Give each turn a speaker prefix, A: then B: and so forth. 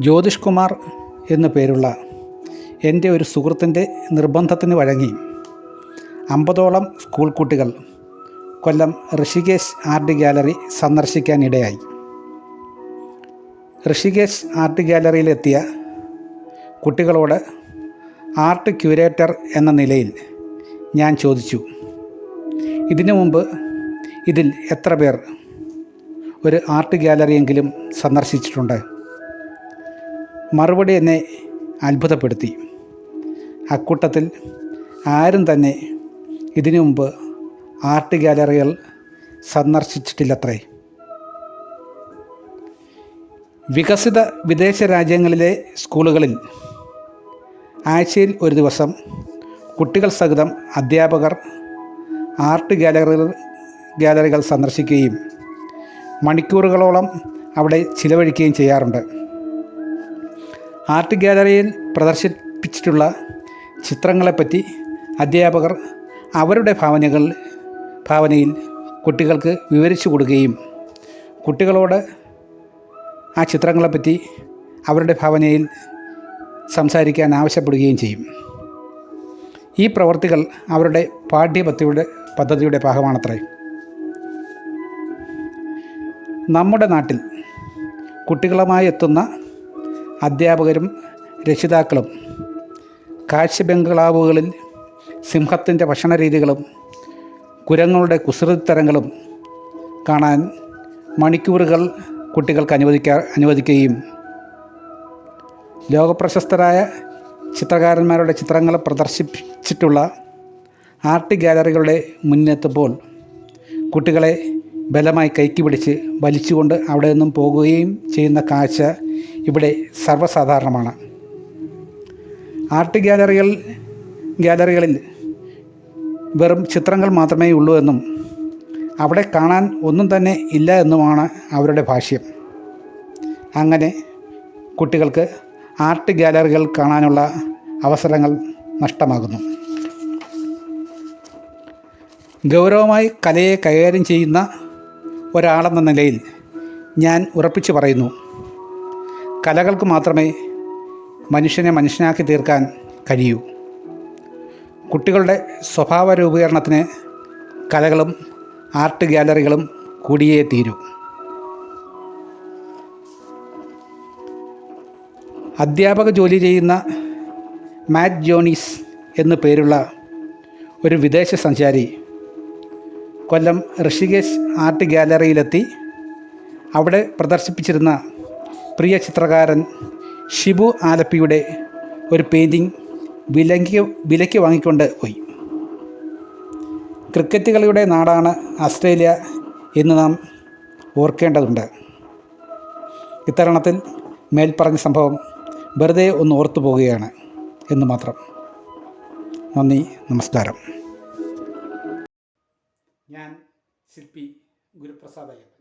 A: ജ്യോതിഷ് കുമാർ എന്നു പേരുള്ള എന്റെ ഒരു സുഹൃത്തിന്റെ നിർബന്ധത്തിന് വഴങ്ങി അമ്പതോളം സ്കൂൾ കുട്ടികൾ കൊല്ലം ഋഷികേശ് ആർട്ട് ഗ്യാലറി സന്ദർശിക്കാനിടയായി ഋഷികേശ് ആർട്ട് ഗ്യാലറിയിലെത്തിയ കുട്ടികളോട് ആർട്ട് ക്യൂരേറ്റർ എന്ന നിലയിൽ ഞാൻ ചോദിച്ചു ഇതിനു മുമ്പ് ഇതിൽ എത്ര പേർ ഒരു ആർട്ട് ഗ്യാലറിയെങ്കിലും സന്ദർശിച്ചിട്ടുണ്ട്? മറുപടി എന്നെ അത്ഭുതപ്പെടുത്തി. അക്കൂട്ടത്തിൽ ആരും തന്നെ ഇതിനു മുമ്പ് ആർട്ട് ഗാലറികൾ സന്ദർശിച്ചിട്ടില്ലത്രേ. വികസിത വിദേശ രാജ്യങ്ങളിലെ സ്കൂളുകളിൽ ആഴ്ചയിൽ ഒരു ദിവസം കുട്ടികൾ സഹിതം അധ്യാപകർ ആർട്ട് ഗാലറികൾ ഗാലറികൾ സന്ദർശിക്കുകയും മണിക്കൂറുകളോളം അവിടെ ചിലവഴിക്കുകയും ചെയ്യാറുണ്ട്. ആർട്ട് ഗാലറിയിൽ പ്രദർശിപ്പിച്ചിട്ടുള്ള ചിത്രങ്ങളെപ്പറ്റി അധ്യാപകർ അവരുടെ ഭാവനകൾ ഭാവനയിൽ കുട്ടികൾക്ക് വിവരിച്ചു കൊടുക്കുകയും കുട്ടികളോട് ആ ചിത്രങ്ങളെപ്പറ്റി അവരുടെ ഭാവനയിൽ സംസാരിക്കാൻ ആവശ്യപ്പെടുകയും ചെയ്യും. ഈ പ്രവർത്തികൾ അവരുടെ പാഠ്യപദ്ധതിയുടെ പദ്ധതിയുടെ ഭാഗമാണത്രേ. നമ്മുടെ നാട്ടിൽ കുട്ടികളുമായി എത്തുന്ന അധ്യാപകരും രക്ഷിതാക്കളും. കാഴ്ച ബംഗ്ലാവുകളിൽ സിംഹത്തിന്റെ ഭക്ഷണ രീതികളും കുരങ്ങളുടെ കുസൃതിത്തരങ്ങളും കാണാൻ മണിക്കൂറുകൾ കുട്ടികൾക്ക് അനുവദിക്കാ അനുവദിക്കുകയും ലോകപ്രശസ്തരായ ചിത്രകാരന്മാരുടെ ചിത്രങ്ങൾ പ്രദർശിപ്പിച്ചിട്ടുള്ള ആർട്ട് ഗാലറികളുടെ മുന്നെത്തുമ്പോൾ കുട്ടികളെ ബലമായി കൈക്ക് പിടിച്ച് വലിച്ചുകൊണ്ട് അവിടെ നിന്നും പോകുകയും ചെയ്യുന്ന കാഴ്ച ഇവിടെ സർവസാധാരണമാണ്. ആർട്ട് ഗ്യാലറികൾ ഗ്യാലറികളിൽ വെറും ചിത്രങ്ങൾ മാത്രമേ ഉള്ളൂ എന്നും അവിടെ കാണാൻ ഒന്നും തന്നെ ഇല്ല എന്നുമാണ് അവരുടെ ഭാഷ്യം. അങ്ങനെ കുട്ടികൾക്ക് ആർട്ട് ഗ്യാലറികൾ കാണാനുള്ള അവസരങ്ങൾ നഷ്ടമാകുന്നു. ഗൗരവമായി കലയെ കൈകാര്യം ചെയ്യുന്ന ഒരാളെന്ന നിലയിൽ ഞാൻ ഉറപ്പിച്ചു പറയുന്നു. കലകൾക്ക് മാത്രമേ മനുഷ്യനെ മനുഷ്യനാക്കി തീർക്കാൻ കഴിയൂ. കുട്ടികളുടെ സ്വഭാവ രൂപീകരണത്തിന് കലകളും ആർട്ട് ഗാലറികളും കൂടിയേ തീരൂ. അധ്യാപക ജോലി ചെയ്യുന്ന മാറ്റ് ജോണീസ് എന്നു പേരുള്ള ഒരു വിദേശ സഞ്ചാരി കൊല്ലം ഋഷികേശ് ആർട്ട് ഗാലറിയിലെത്തി. അവിടെ പ്രദർശിപ്പിച്ചിരുന്ന പ്രിയ ചിത്രകാരൻ ഷിബു ആലപ്പിയുടെ ഒരു പെയിന്റിങ് വിലയ്ക്ക് വിലയ്ക്ക് വാങ്ങിക്കൊണ്ട് പോയി. ക്രിക്കറ്റ് കളിയുടെ നാടാണ് ഓസ്ട്രേലിയ എന്ന് നാം ഓർക്കേണ്ടതുണ്ട്. ഇത്തരണത്തിൽ മേൽപ്പറഞ്ഞ സംഭവം വെറുതെ ഒന്ന് ഓർത്തു പോവുകയാണ് എന്ന് മാത്രം. നന്ദി നമസ്കാരം. ഞാൻ ശില്പി ഗുരുപ്രസാദ് അയ്യപ്പൻ.